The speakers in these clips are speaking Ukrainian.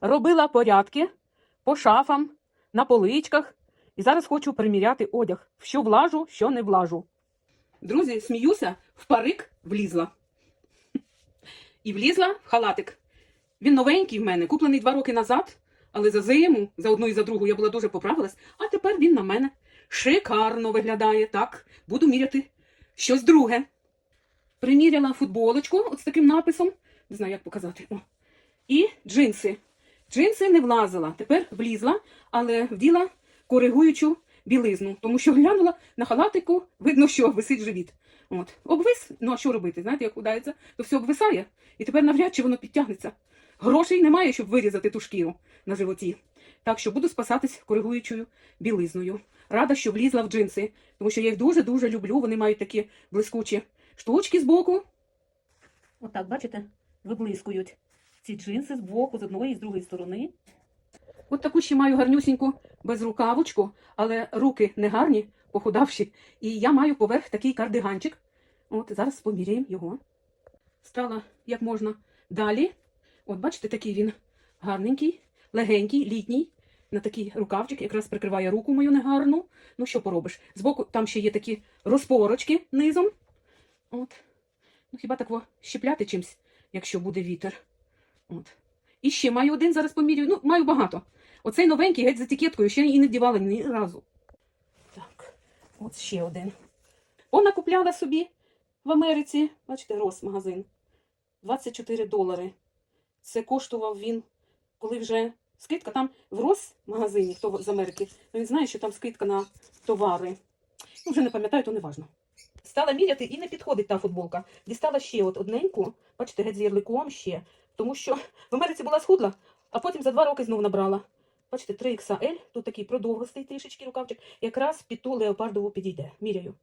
Робила порядки по шафам, на поличках. І зараз хочу приміряти одяг. Що влажу, що не влажу. Друзі, сміюся, в парик влізла. І влізла в халатик. Він новенький в мене, куплений два роки назад, але за зиму, за одну і за другу я була дуже поправилась, а тепер він на мене шикарно виглядає. Так, буду міряти щось друге. Приміряла футболочку от з таким написом, не знаю, як показати. О. І джинси. Джинси не влазила, тепер влізла, але вділа коригуючу білизну, тому що глянула на халатику, видно, що висить живіт. От. Обвис, ну а що робити? Знаєте, як удається, то все обвисає, і тепер навряд чи воно підтягнеться. Грошей немає, щоб вирізати ту шкіру на животі. Так що буду спасатись коригуючою білизною. Рада, що влізла в джинси, тому що я їх дуже-дуже люблю. Вони мають такі блискучі штучки з боку. Отак, бачите, виблискують ці джинси з боку, з одної і з другої сторони. От таку ще маю гарнюсіньку безрукавочку, але руки не гарні, похудавші. І я маю поверх такий кардиганчик. От зараз поміряємо його. Стала як можна далі. От бачите, такий він гарненький, легенький, літній. На такий рукавчик, якраз прикриває руку мою негарну. Ну, що поробиш? Збоку там ще є такі розпорочки низом. От. Ну, хіба так щепляти чимсь, якщо буде вітер. От. І ще маю один, зараз помірюю. Ну, маю багато. Оцей новенький, геть з етикеткою, ще і не вдівала ні разу. Так, от ще один. Вона купляла собі в Америці, бачите, Рос магазин. 24 долари. Це коштував він, коли вже скидка там в Рос магазині, хто з Америки, він знає, що там скидка на товари. Ну, вже не пам'ятаю, то не важно. Стала міряти і не підходить та футболка. Дістала ще от одненьку, бачите, геть з ярликом ще. Тому що в Америці була схудла, а потім за два роки знову набрала. Бачите, 3XL, тут такий продовгостий трішечки рукавчик, якраз під ту леопардову підійде. Міряю.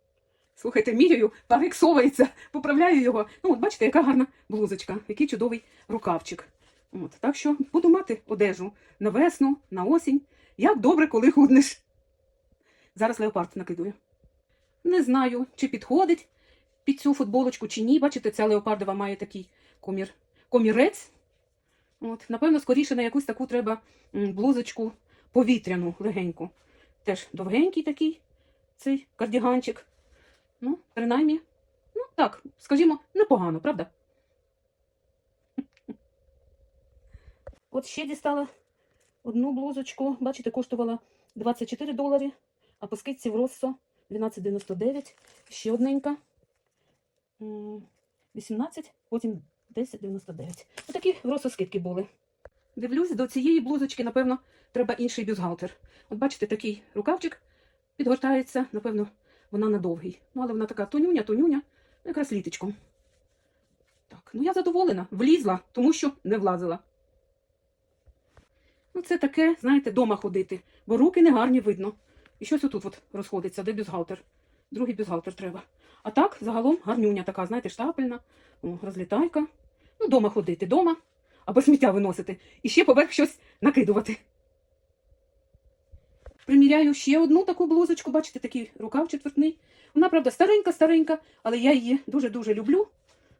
Слухайте, міряю, парик совається, поправляю його. Ну, от бачите, яка гарна блузочка, який чудовий рукавчик. От, так що буду мати одежу на весну, на осінь. Як добре, коли худнеш. Зараз леопард накидую. Не знаю, чи підходить під цю футболочку, чи ні. Бачите, ця леопардова має такий комір, комірець. От, напевно, скоріше на якусь таку треба блузочку повітряну, легеньку. Теж довгенький такий цей кардіганчик. Ну, принаймні, ну так, скажімо, непогано, правда? От ще дістала одну блузочку. Бачите, коштувала 24 долари, а по скидці в Россо 12,99. Ще одненька. 18, потім 10,99. Отакі в скидки були. Дивлюсь, до цієї блузочки, напевно, треба інший бюстгальтер. От бачите, такий рукавчик підгортається, напевно, вона на довгий. Ну, але вона така тонюня, тонюня, ну, якраз літочком. Так, ну я задоволена. Влізла, тому що не влазила. Ну, це таке, знаєте, дома ходити, бо руки не гарні видно. І щось отут от розходиться, де бюстгальтер. Другий бюстгальтер треба. А так, загалом, гарнюня така, знаєте, штапельна, розлітайка. Ну, дома ходити, дома, або сміття виносити. І ще поверх щось накидувати. Приміряю ще одну таку блузочку, бачите, такий рукав четвертний. Вона, правда, старенька-старенька, але я її дуже-дуже люблю.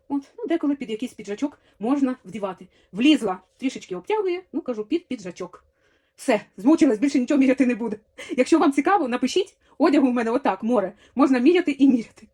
От, ну, деколи під якийсь піджачок можна вдівати. Влізла, трішечки обтягує, ну кажу, під піджачок. Все, змучилась, більше нічого міряти не буде. Якщо вам цікаво, напишіть. Одягу в мене отак, море. Можна міряти і міряти.